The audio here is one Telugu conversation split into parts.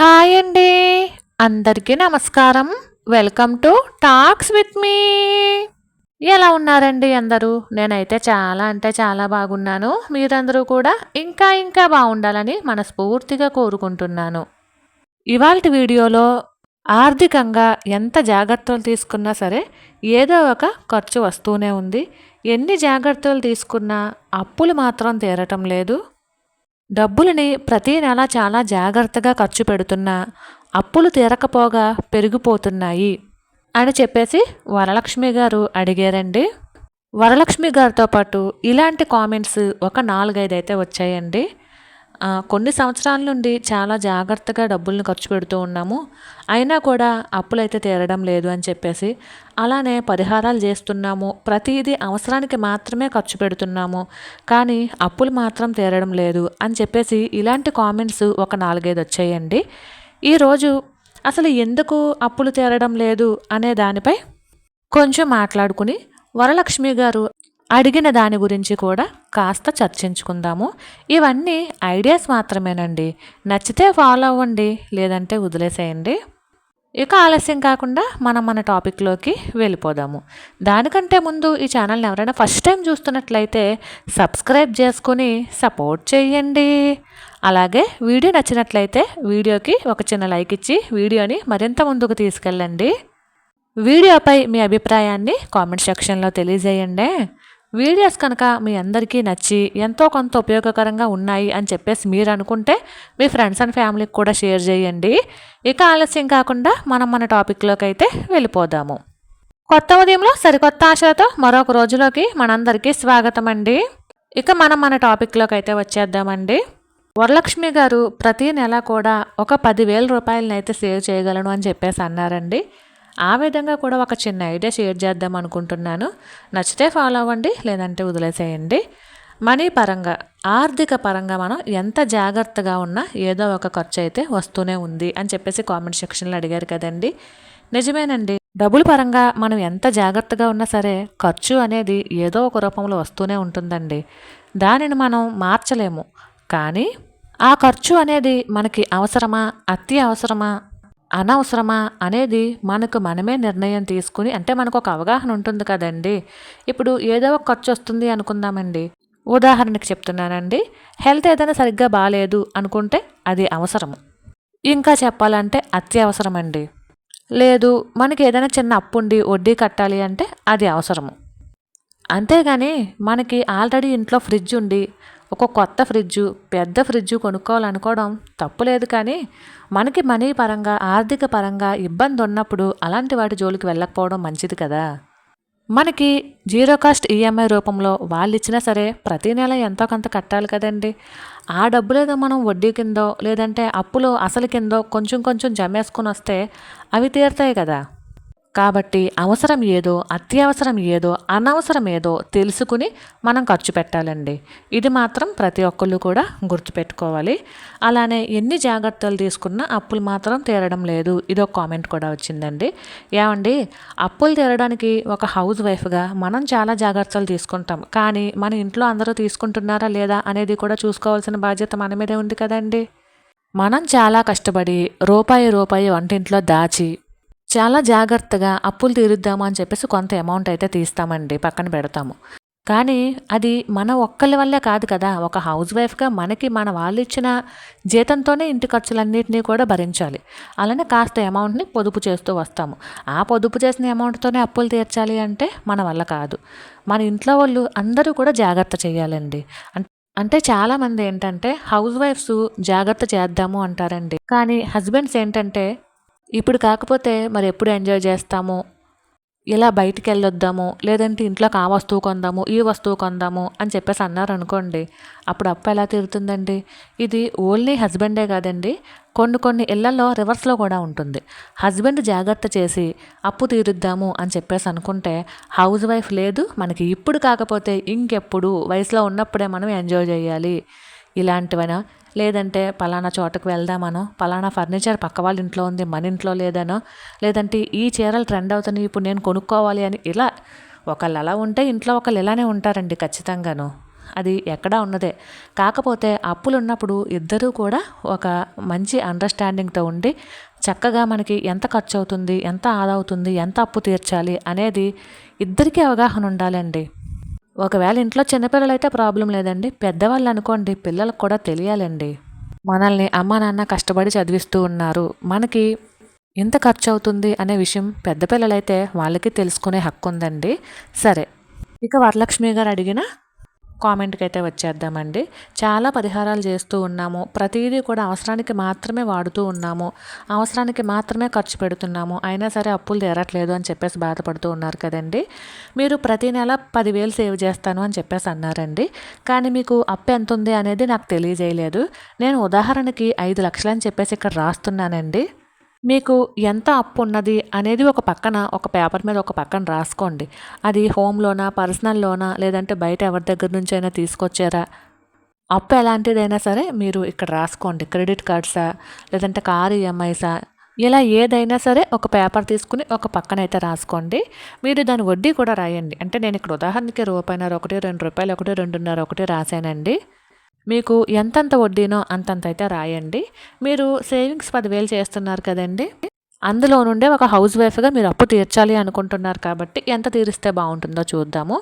హాయ్ అండి. అందరికీ నమస్కారం. Welcome to talks with me. ఎలా ఉన్నారండి అందరూ? నేనైతే చాలా అంటే చాలా బాగున్నాను. మీరందరూ కూడా ఇంకా ఇంకా బాగుండాలని మనస్ఫూర్తిగా కోరుకుంటున్నాను. ఇవాళ వీడియోలో ఆర్థికంగా ఎంత జాగ్రత్తలు తీసుకున్నా సరే ఏదో ఒక ఖర్చు వస్తూనే ఉంది. ఎన్ని జాగ్రత్తలు తీసుకున్నా అప్పులు మాత్రం తీరటం లేదు. డబ్బులని ప్రతి నెల చాలా జాగ్రత్తగా ఖర్చు పెడుతున్నా అప్పులు తీరకపోగా పెరిగిపోతున్నాయి అని చెప్పేసి వరలక్ష్మి గారు అడిగారండి. వరలక్ష్మి గారితో పాటు ఇలాంటి కామెంట్స్ ఒక నాలుగైదు అయితే వచ్చాయండి. కొన్ని సంవత్సరాల నుండి చాలా జాగ్రత్తగా డబ్బులను ఖర్చు పెడుతూ ఉన్నాము. అయినా కూడా అప్పులైతే తీరడం లేదు అని చెప్పేసి అలానే పరిహారాలు చేస్తున్నాము. ప్రతిదీ అవసరానికి మాత్రమే ఖర్చు పెడుతున్నాము. కానీ అప్పులు మాత్రం తీరడం లేదు అని చెప్పేసి ఇలాంటి కామెంట్స్ ఒక నాలుగైదు వచ్చాయండి. ఈరోజు అసలు ఎందుకు అప్పులు తీరడం లేదు అనే దానిపై కొంచెం మాట్లాడుకుని వరలక్ష్మి గారు అడిగిన దాని గురించి కూడా కాస్త చర్చించుకుందాము. ఇవన్నీ ఐడియాస్ మాత్రమేనండి. నచ్చితే ఫాలో అవ్వండి లేదంటే వదిలేసేయండి. ఇక ఆలస్యం కాకుండా మనం మన టాపిక్లోకి వెళ్ళిపోదాము. దానికంటే ముందు ఈ ఛానల్ని ఎవరైనా ఫస్ట్ టైం చూస్తున్నట్లయితే సబ్స్క్రైబ్ చేసుకుని సపోర్ట్ చేయండి. అలాగే వీడియో నచ్చినట్లయితే వీడియోకి ఒక చిన్న లైక్ ఇచ్చి వీడియోని మరింత ముందుకు తీసుకెళ్ళండి. వీడియోపై మీ అభిప్రాయాన్ని కామెంట్ సెక్షన్లో తెలియజేయండి. వీడియోస్ కనుక మీ అందరికీ నచ్చి ఎంతో కొంత ఉపయోగకరంగా ఉన్నాయి అని చెప్పేసి మీరు అనుకుంటే మీ ఫ్రెండ్స్ అండ్ ఫ్యామిలీకి కూడా షేర్ చేయండి. ఇక ఆలస్యం కాకుండా మనం మన టాపిక్లోకి అయితే వెళ్ళిపోదాము. కొత్త ఉదయంలో సరికొత్త ఆశలతో మరొక రోజులోకి మనందరికీ స్వాగతం అండి. ఇక మనం మన టాపిక్లోకి అయితే వచ్చేద్దామండి. వరలక్ష్మి గారు ప్రతి నెల కూడా ఒక పదివేల రూపాయలనైతే సేవ్ చేయగలను అని చెప్పేసి అన్నారండి. ఆ విధంగా కూడా ఒక చిన్న ఐడియా షేర్ చేద్దాం అనుకుంటున్నాను. నచ్చితే ఫాలో అవ్వండి లేదంటే వదిలేసేయండి. మనీ పరంగా ఆర్థిక పరంగా మనం ఎంత జాగ్రత్తగా ఉన్నా ఏదో ఒక ఖర్చు అయితే వస్తూనే ఉంది అని చెప్పేసి కామెంట్ సెక్షన్లో అడిగారు కదండి. నిజమేనండి. డబ్బుల పరంగా మనం ఎంత జాగ్రత్తగా ఉన్నా సరే ఖర్చు అనేది ఏదో ఒక రూపంలో వస్తూనే ఉంటుందండి. దానిని మనం మార్చలేము. కానీ ఆ ఖర్చు అనేది మనకి అవసరమా అతి అవసరమా అనవసరమా అనేది మనకు మనమే నిర్ణయం తీసుకుని అంటే మనకు ఒక అవగాహన ఉంటుంది కదండి. ఇప్పుడు ఏదో ఒక ఖర్చు వస్తుంది అనుకుందామండి. ఉదాహరణకి చెప్తున్నానండి హెల్త్ ఏదైనా సరిగ్గా బాగాలేదు అనుకుంటే అది అవసరం ఇంకా చెప్పాలంటే అత్యవసరం అండి లేదు మనకి ఏదైనా చిన్న అప్పు ఉండి వడ్డీ కట్టాలి అంటే అది అవసరము. అంతేగాని మనకి ఆల్రెడీ ఇంట్లో ఫ్రిడ్జ్ ఉండి ఒక కొత్త ఫ్రిడ్జు పెద్ద ఫ్రిడ్జు కొనుక్కోవాలనుకోవడం తప్పులేదు కానీ మనకి మనీ పరంగా ఆర్థిక పరంగా ఇబ్బంది ఉన్నప్పుడు అలాంటి వాటి జోలికి వెళ్ళకపోవడం మంచిది కదా. మనకి జీరో కాస్ట్ ఈఎంఐ రూపంలో వాళ్ళు ఇచ్చినా సరే ప్రతి నెల ఎంతో కొంత కట్టాలి కదండి. ఆ డబ్బులేదో మనం వడ్డీ కిందో లేదంటే అప్పులో అసలు కిందో కొంచెం కొంచెం జమేసుకుని వస్తే అవి తీరుతాయి కదా. కాబట్టి అవసరం ఏదో అత్యవసరం ఏదో అనవసరం ఏదో తెలుసుకుని మనం ఖర్చు పెట్టాలండి. ఇది మాత్రం ప్రతి ఒక్కళ్ళు కూడా గుర్తుపెట్టుకోవాలి. అలానే ఎన్ని జాగ్రత్తలు తీసుకున్నా అప్పులు మాత్రం తీరడం లేదు. ఇదొక కామెంట్ కూడా వచ్చిందండి. ఏమండి అప్పులు తీరడానికి ఒక హౌస్ వైఫ్గా మనం చాలా జాగ్రత్తలు తీసుకుంటాం. కానీ మన ఇంట్లో అందరూ తీసుకుంటున్నారా లేదా అనేది కూడా చూసుకోవాల్సిన బాధ్యత మన మీదే ఉంది కదండి. మనం చాలా కష్టపడి రూపాయి రూపాయి వంటింట్లో దాచి చాలా జాగ్రత్తగా అప్పులు తీరుద్దాము అని చెప్పేసి కొంత అమౌంట్ అయితే తీస్తామండి పక్కన పెడతాము. కానీ అది మన ఒక్కళ్ళ వల్లే కాదు కదా ఒక హౌస్ వైఫ్గా మనకి మన వాళ్ళు ఇచ్చిన జీతంతోనే ఇంటి ఖర్చులన్నింటినీ కూడా భరించాలి. అలానే కాస్త అమౌంట్ని పొదుపు చేస్తూ వస్తాము. ఆ పొదుపు చేసిన అమౌంట్తోనే అప్పులు తీర్చాలి అంటే మన వల్ల కాదు. మన ఇంట్లో వాళ్ళు అందరూ కూడా జాగ్రత్త చేయాలండి. అంటే చాలామంది ఏంటంటే హౌస్ వైఫ్స్ జాగ్రత్త చేద్దాము అంటారండి. కానీ హస్బెండ్స్ ఏంటంటే ఇప్పుడు కాకపోతే మరి ఎప్పుడు ఎంజాయ్ చేస్తాము? ఇలా బయటికి వెళ్ళొద్దాము? లేదంటే ఇంట్లోకి ఆ వస్తువు కొందాము ఈ వస్తువు కొందాము అని చెప్పేసి అన్నారు అనుకోండి. అప్పుడు అప్ప ఎలా తీరుతుందండి? ఇది ఓన్లీ హస్బెండే కాదండి. కొన్ని కొన్ని ఇళ్ళలో రివర్స్లో కూడా ఉంటుంది. హస్బెండ్ జాగ్రత్త చేసి అప్పు తీరుద్దాము అని చెప్పేసి అనుకుంటే హౌస్ వైఫ్ లేదు మనకి ఇప్పుడు కాకపోతే ఇంకెప్పుడు? వయసులో ఉన్నప్పుడే మనం ఎంజాయ్ చేయాలి. ఇలాంటివైనా లేదంటే పలానా చోటకు వెళ్దామనో పలానా ఫర్నిచర్ పక్క వాళ్ళ ఇంట్లో ఉంది మన ఇంట్లో లేదనో లేదంటే ఈ చీరలు ట్రెండ్ అవుతున్నాయి ఇప్పుడు నేను కొనుక్కోవాలి అని ఇలా ఒకళ్ళు అలా ఉంటే ఇంట్లో ఒకళ్ళు ఇలానే ఉంటారండి ఖచ్చితంగాను. అది ఎక్కడా ఉన్నదే. కాకపోతే అప్పులు ఉన్నప్పుడు ఇద్దరూ కూడా ఒక మంచి అండర్స్టాండింగ్తో ఉండి చక్కగా మనకి ఎంత ఖర్చు అవుతుంది ఎంత ఆదా అవుతుంది ఎంత అప్పు తీర్చాలి అనేది ఇద్దరికీ అవగాహన ఉండాలండి. ఒకవేళ ఇంట్లో చిన్నపిల్లలైతే ప్రాబ్లం లేదండి. పెద్దవాళ్ళు అనుకోండి పిల్లలకు కూడా తెలియాలండి. మనల్ని అమ్మ నాన్న కష్టపడి చదివిస్తూ ఉన్నారు. మనకి ఎంత ఖర్చు అవుతుంది అనే విషయం పెద్ద పిల్లలైతే వాళ్ళకి తెలుసుకునే హక్కు ఉందండి. సరే ఇక వరలక్ష్మి గారు అడిగిన కామెంట్కి అయితే వచ్చేద్దామండి. చాలా పరిహారాలు చేస్తూ ఉన్నాము. ప్రతిదీ కూడా అవసరానికి మాత్రమే వాడుతూ ఉన్నాము. అవసరానికి మాత్రమే ఖర్చు పెడుతున్నాము. అయినా సరే అప్పులు తీరట్లేదు అని చెప్పేసి బాధపడుతూ ఉన్నారు కదండి. మీరు ప్రతి నెల పదివేలు సేవ్ చేస్తాను అని చెప్పేసి అన్నారండి. కానీ మీకు అప్పు ఎంత ఉంది అనేది నాకు తెలియజేయలేదు. నేను ఉదాహరణకి ఐదు లక్షలు అని చెప్పేసి ఇక్కడ రాస్తున్నానండి. మీకు ఎంత అప్పు ఉన్నది అనేది ఒక పక్కన ఒక పేపర్ మీద ఒక పక్కన రాసుకోండి. అది హోమ్ లోనా పర్సనల్ లోనా లేదంటే బయట ఎవరి దగ్గర నుంచి అయినా తీసుకొచ్చారా? అప్పు ఎలాంటిదైనా సరే మీరు ఇక్కడ రాసుకోండి. క్రెడిట్ కార్డ్సా లేదంటే కార్ ఈఎంఐసా ఇలా ఏదైనా సరే ఒక పేపర్ తీసుకుని ఒక పక్కన అయితే రాసుకోండి. మీరు దాని వడ్డీ కూడా రాయండి. అంటే నేను ఇక్కడ ఉదాహరణకి రూపాయిన్నర ఒకటి రెండు రూపాయలు ఒకటి రెండున్నర ఒకటి రాశానండి. మీకు ఎంతంత వడ్డీనో అంతంత అయితే రాయండి. మీరు సేవింగ్స్ పదివేలు చేస్తున్నారు కదండి. అందులో నుండే ఒక హౌస్ వైఫ్గా మీరు అప్పు తీర్చాలి అనుకుంటున్నారు కాబట్టి ఎంత తీరిస్తే బాగుంటుందో చూద్దాము.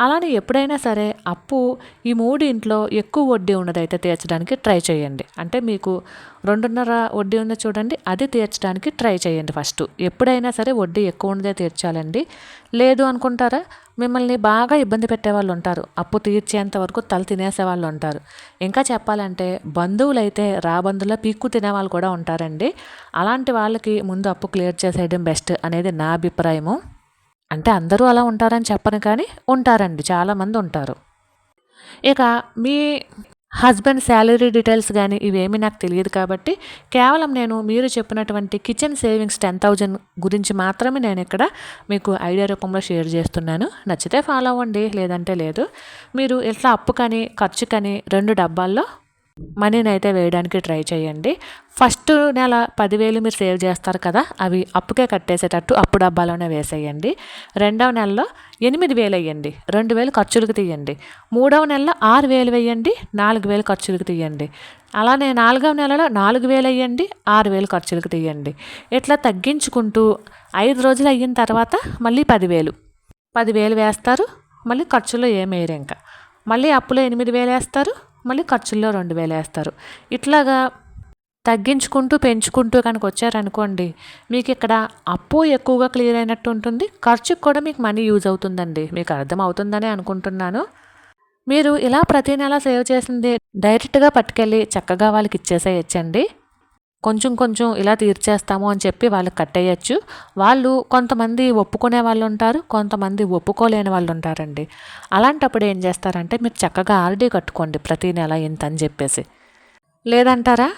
అలానే ఎప్పుడైనా సరే అప్పు ఈ మూడింట్లో ఎక్కువ వడ్డీ ఉన్నదైతే తీర్చడానికి ట్రై చేయండి. అంటే మీకు రెండున్నర వడ్డీ ఉంది చూడండి అది తీర్చడానికి ట్రై చేయండి ఫస్ట్. ఎప్పుడైనా సరే వడ్డీ ఎక్కువ ఉన్నదే తీర్చాలండి. లేదు అనుకుంటారా? మిమ్మల్ని బాగా ఇబ్బంది పెట్టే వాళ్ళు ఉంటారు. అప్పు తీర్చేంత వరకు తల తినేసే వాళ్ళు ఉంటారు. ఇంకా చెప్పాలంటే బంధువులైతే రాబంధువుల పీక్కు తినే వాళ్ళు కూడా ఉంటారండి. అలాంటి వాళ్ళకి ముందు అప్పు క్లియర్ చేసేయడం బెస్ట్ అనేది నా అభిప్రాయము. అంటే అందరూ అలా ఉంటారని చెప్పను కానీ ఉంటారండి చాలామంది ఉంటారు ఇక మీ హస్బెండ్ శాలరీ డీటెయిల్స్ కానీ ఇవేమీ నాకు తెలియదు కాబట్టి కేవలం నేను మీరు చెప్పినటువంటి కిచెన్ సేవింగ్స్ టెన్ థౌజండ్ గురించి మాత్రమే నేను ఇక్కడ మీకు ఐడియా రూపంలో షేర్ చేస్తున్నాను. నచ్చితే ఫాలో అవ్వండి లేదంటే లేదు. మీరు ఇట్లా అప్పు కానీ ఖర్చు కానీ రెండు డబ్బాల్లో మనీని అయితే వేయడానికి ట్రై చేయండి. ఫస్ట్ నెల పదివేలు మీరు సేవ్ చేస్తారు కదా అవి అప్పుకే కట్టేసేటట్టు అప్పు డబ్బాలోనే వేసేయండి. రెండవ నెలలో ఎనిమిది వేలు వేయండి రెండు వేలు ఖర్చులకు తీయండి. మూడవ నెలలో ఆరు వేలు వేయండి నాలుగు వేలు ఖర్చులకు తీయండి. అలానే నాలుగవ నెలలో నాలుగు వేలు వేయండి ఆరు వేలు ఖర్చులకు తీయండి. ఇట్లా తగ్గించుకుంటూ ఐదు రోజులు అయిన తర్వాత మళ్ళీ పదివేలు. పదివేలు వేస్తారు మళ్ళీ ఖర్చులో ఏమేయరు ఇంకా. మళ్ళీ అప్పులో ఎనిమిది వేలు వేస్తారు మళ్ళీ ఖర్చుల్లో రెండు వేలు వేస్తారు. ఇట్లాగా తగ్గించుకుంటూ పెంచుకుంటూ కనుక వచ్చారనుకోండి మీకు ఇక్కడ అప్పు ఎక్కువగా క్లియర్ అయినట్టు ఉంటుంది. ఖర్చుకు కూడా మీకు మనీ యూజ్ అవుతుందండి. మీకు అర్థం అవుతుందని అనుకుంటున్నాను. మీరు ఇలా ప్రతి నెల సేవ్ చేసింది డైరెక్ట్గా పట్టుకెళ్ళి చక్కగా వాళ్ళకి ఇచ్చేసేయచ్చండి. కొంచెం కొంచెం ఇలా తీర్చేస్తాము అని చెప్పి వాళ్ళకి కట్టేయచ్చు. వాళ్ళు కొంతమంది ఒప్పుకునే వాళ్ళు ఉంటారు కొంతమంది ఒప్పుకోలేని వాళ్ళు ఉంటారండి. అలాంటప్పుడు ఏం చేస్తారంటే మీరు చక్కగా ఆర్డీ కట్టుకోండి ప్రతి నెల ఇంత అని చెప్పేసి. లేదంటారా?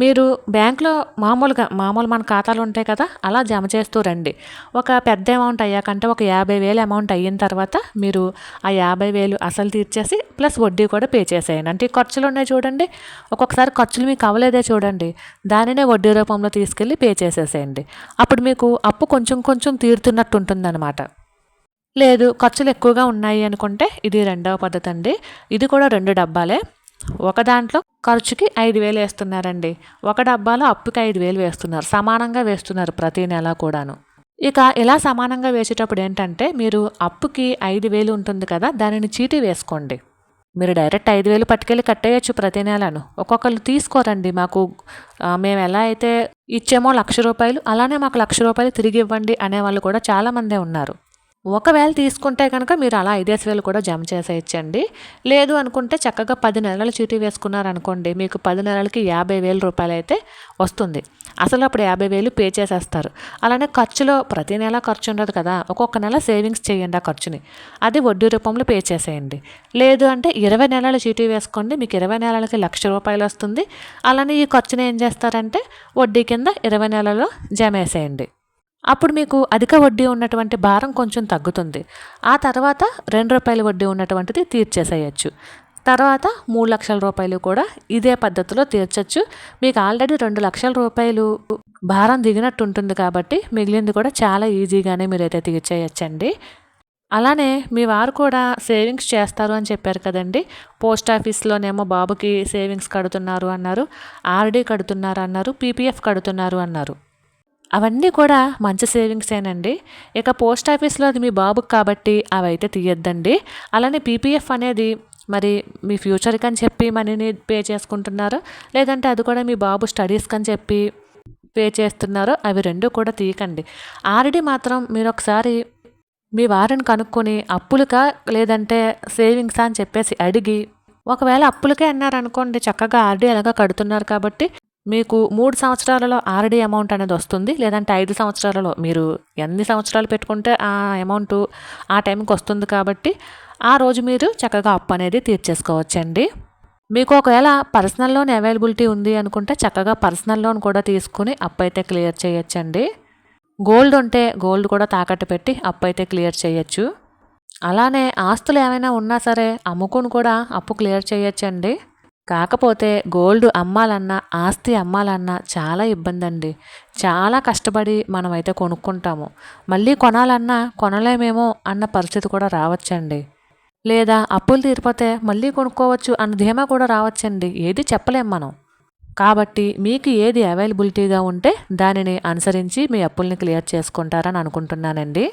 మీరు బ్యాంక్లో మామూలుగా మామూలు మన ఖాతాలు ఉంటాయి కదా అలా జమ చేస్తూ రండి. ఒక పెద్ద అమౌంట్ అయ్యాకంటే ఒక యాభై వేలు అమౌంట్ అయిన తర్వాత మీరు ఆ యాభై వేలు అసలు తీర్చేసి ప్లస్ వడ్డీ కూడా పే చేసేయండి. అంటే ఖర్చులు ఉన్నాయి చూడండి ఒక్కొక్కసారి ఖర్చులు మీకు అవ్వలేదే చూడండి దానినే వడ్డీ రూపంలో తీసుకెళ్ళి పే చేసేసేయండి. అప్పుడు మీకు అప్పు కొంచెం కొంచెం తీరుతున్నట్టు ఉంటుందన్నమాట. లేదు ఖర్చులు ఎక్కువగా ఉన్నాయి అనుకుంటే ఇది రెండవ పద్ధతి అండి. ఇది కూడా రెండు డబ్బాలే. ఒక దాంట్లో ఖర్చుకి ఐదు వేలు వేస్తున్నారండి. ఒక డబ్బాలో అప్పుకి ఐదు వేలు వేస్తున్నారు. సమానంగా వేస్తున్నారు ప్రతి నెల కూడాను. ఇక ఇలా సమానంగా వేసేటప్పుడు ఏంటంటే మీరు అప్పుకి ఐదు వేలు ఉంటుంది కదా దానిని చీటీ వేసుకోండి. మీరు డైరెక్ట్ ఐదు వేలు పట్టుకెళ్ళి కట్టేయచ్చు ప్రతి నెలను. ఒక్కొక్కరు తీసుకోరండి. మాకు మేము ఎలా అయితే ఇచ్చేమో లక్ష రూపాయలు అలానే మాకు లక్ష రూపాయలు తిరిగి ఇవ్వండి అనే వాళ్ళు కూడా చాలామందే ఉన్నారు. ఒకవేళ తీసుకుంటే కనుక మీరు అలా ఐదేసి వేలు కూడా జమ చేసేయచ్చండి. లేదు అనుకుంటే చక్కగా పది నెలల చీటీ వేసుకున్నారనుకోండి మీకు పది నెలలకి యాభై వేల రూపాయలు అయితే వస్తుంది. అసలు అప్పుడు యాభై వేలు పే చేసేస్తారు. అలానే ఖర్చులో ప్రతి నెల ఖర్చు ఉండదు కదా ఒక్కొక్క నెల సేవింగ్స్ చేయండి ఆ ఖర్చుని. అది వడ్డీ రూపంలో పే చేసేయండి. లేదు అంటే ఇరవై నెలల చీటీ వేసుకోండి మీకు ఇరవై నెలలకి లక్ష రూపాయలు వస్తుంది. అలానే ఈ ఖర్చుని ఏం చేస్తారంటే వడ్డీ కింద ఇరవై నెలలో జమ వేసేయండి. అప్పుడు మీకు అధిక వడ్డీ ఉన్నటువంటి భారం కొంచెం తగ్గుతుంది. ఆ తర్వాత రెండు రూపాయల వడ్డీ ఉన్నటువంటిది తీర్చేసేయచ్చు. తర్వాత మూడు లక్షల రూపాయలు కూడా ఇదే పద్ధతిలో తీర్చచ్చు. మీకు ఆల్రెడీ రెండు లక్షల రూపాయలు భారం దిగినట్టు ఉంటుంది కాబట్టి మిగిలింది కూడా చాలా ఈజీగానే మీరైతే తీర్చేయచ్చండి. అలానే మీ వారు కూడా సేవింగ్స్ చేస్తారు అని చెప్పారు కదండి. పోస్ట్ ఆఫీస్లోనేమో బాబుకి సేవింగ్స్ కడుతున్నారు అన్నారు ఆర్డీ కడుతున్నారు అన్నారు పీపీఎఫ్ కడుతున్నారు అన్నారు. అవన్నీ కూడా మంచి సేవింగ్సేనండి ఇక పోస్ట్ ఆఫీస్లో అది మీ బాబుకి కాబట్టి అవి అయితే తీయొద్దండి. అలానే పీపీఎఫ్ అనేది మరి మీ ఫ్యూచర్కి అని చెప్పి మనీని పే చేసుకుంటున్నారు లేదంటే అది కూడా మీ బాబు స్టడీస్కి అని చెప్పి పే చేస్తున్నారో అవి రెండు కూడా తీయకండి. ఆర్డీ మాత్రం మీరు ఒకసారి మీ వారిని కనుక్కొని అప్పులుగా లేదంటే సేవింగ్సా అని చెప్పేసి అడిగి ఒకవేళ అప్పులకే అన్నారనుకోండి చక్కగా ఆర్డీ ఎలాగా కడుతున్నారు కాబట్టి మీకు మూడు సంవత్సరాలలో ఆర్డీ అమౌంట్ అనేది వస్తుంది లేదంటే ఐదు సంవత్సరాలలో మీరు ఎన్ని సంవత్సరాలు పెట్టుకుంటే ఆ అమౌంట్ ఆ టైంకి వస్తుంది కాబట్టి ఆ రోజు మీరు చక్కగా అప్పు అనేది తీర్చేసుకోవచ్చండి. మీకు ఒకవేళ పర్సనల్ లోన్ అవైలబిలిటీ ఉంది అనుకుంటే చక్కగా పర్సనల్ లోన్ కూడా తీసుకుని అప్పు అయితే క్లియర్ చేయొచ్చండి. గోల్డ్ ఉంటే గోల్డ్ కూడా తాకట్టు పెట్టి అప్పు అయితే క్లియర్ చేయొచ్చు. అలానే ఆస్తులు ఏమైనా ఉన్నా సరే అమ్ముకుని కూడా అప్పు క్లియర్ చేయొచ్చండి. కాకపోతే గోల్డ్ అమ్మాలన్నా ఆస్తి అమ్మాలన్నా చాలా ఇబ్బంది అండి చాలా కష్టపడి మనమైతే కొనుక్కుంటాము. మళ్ళీ కొనాలన్నా కొనలేమేమో అన్న పరిస్థితి కూడా రావచ్చండి. లేదా అప్పులు తీరిపోతే మళ్ళీ కొనుక్కోవచ్చు అన్న ధీమా కూడా రావచ్చండి. ఏది చెప్పలేం మనం. కాబట్టి మీకు ఏది అవైలబిలిటీగా ఉంటే దానిని అనుసరించి మీ అప్పుల్ని క్లియర్ చేసుకుంటారని అనుకుంటున్నానండి.